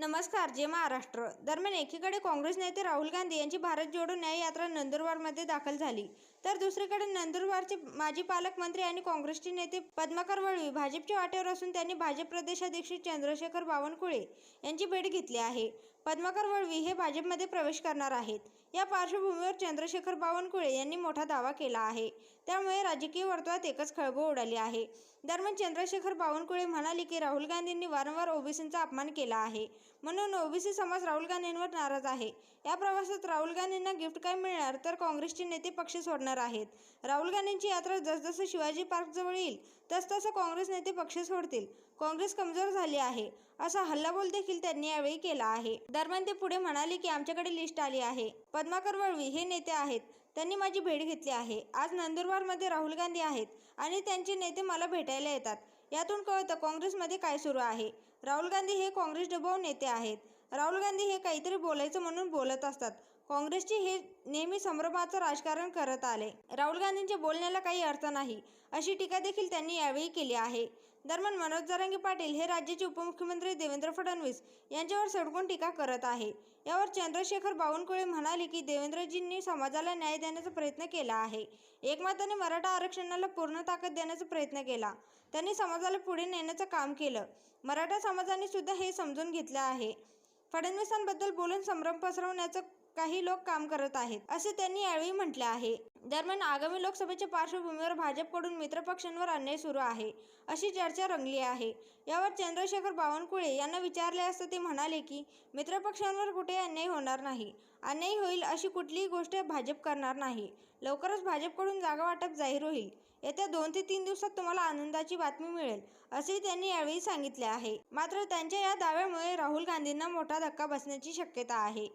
नमस्कार जय महाराष्ट्र. दरम्यान एकीकडे काँग्रेस नेते राहुल गांधी यांची भारत जोडो न्याय यात्रा नंदुरबारमध्ये दाखल झाली. तर दुसरीकडे नंदुरबारचे माजी पालकमंत्री आणि काँग्रेसचे नेते पद्माकर वळवी भाजपच्या वाटेवर असून त्यांनी भाजप प्रदेशाध्यक्ष चंद्रशेखर बावनकुळे यांची भेट घेतली आहे. पद्माकर वळवी हे भाजपमध्ये प्रवेश करणार आहेत. या पार्श्वभूमीवर चंद्रशेखर बावनकुळे यांनी मोठा दावा केला आहे. त्यामुळे राजकीय वर्तुळात एकच खळबळ उडाली आहे. दरम्यान चंद्रशेखर बावनकुळे म्हणाले की राहुल गांधींनी वारंवार ओबीसींचा अपमान केला आहे. म्हणून ओबीसी समाज राहुल गांधींवर नाराज आहे. या प्रवासात राहुल गांधींना गिफ्ट काय मिळणार? तर काँग्रेसचे नेते पक्ष सोडणार आहेत. राहुल गांधींची यात्रा जसजसं शिवाजी पार्कजवळ येईल तसतसं काँग्रेस नेते पक्ष सोडतील. काँग्रेस कमजोर झाली आहे असा हल्लाबोल देखील त्यांनी यावेळी केला आहे. दरम्यान ते पुढे म्हणाले की आमच्याकडे लिस्ट आली आहे. पद्माकर वळवी हे नेते आहेत. त्यांनी माझी भेट घेतली आहे. आज नंदुरबारमध्ये राहुल गांधी आहेत आणि त्यांचे नेते मला भेटायला येतात. यातून कळतं काँग्रेसमध्ये काय सुरू आहे. राहुल गांधी हे काँग्रेस डबाव नेते आहेत. राहुल गांधी हे काहीतरी बोलायचं म्हणून बोलत असतात. काँग्रेसचे हे नेहमी संभ्रमाचं राजकारण करत आले. राहुल गांधींच्या बोलण्याला काही अर्थ नाही अशी टीका देखील त्यांनी यावेळी केली आहे. दरम्यान मनोज जरांगे पाटील हे राज्याचे उपमुख्यमंत्री देवेंद्र फडणवीस यांच्यावर सडकून टीका करत आहे. यावर चंद्रशेखर बावनकुळे म्हणाले की देवेंद्रजींनी समाजाला न्याय देण्याचा प्रयत्न केला आहे. एकमताने मराठा आरक्षणाला पूर्ण ताकद देण्याचा प्रयत्न केला. त्यांनी समाजाला पुढे नेण्याचं काम केलं. मराठा समाजाने सुद्धा हे समजून घेतलं आहे. फडणवीसांबद्दल बोलून संभ्रम पसरवण्याचं काही लोक काम करत आहेत असे त्यांनी यावेळी म्हटले आहे. दरम्यान आगामी लोकसभेच्या पार्श्वभूमीवर भाजपकडून मित्रपक्षांवर अन्याय सुरू आहे अशी चर्चा रंगली आहे. यावर चंद्रशेखर बावनकुळे यांना विचारले असता ते म्हणाले की मित्रपक्षांवर कुठे अन्याय होणार नाही. अन्याय होईल अशी कुठलीही गोष्ट भाजप करणार नाही. लवकरच भाजपकडून जागा वाटप जाहीर होईल. येत्या दोन ते तीन दिवसात तुम्हाला आनंदाची बातमी मिळेल असेही त्यांनी यावेळी सांगितले आहे. मात्र त्यांच्या या दाव्यामुळे राहुल गांधींना मोठा धक्का बसण्याची शक्यता आहे.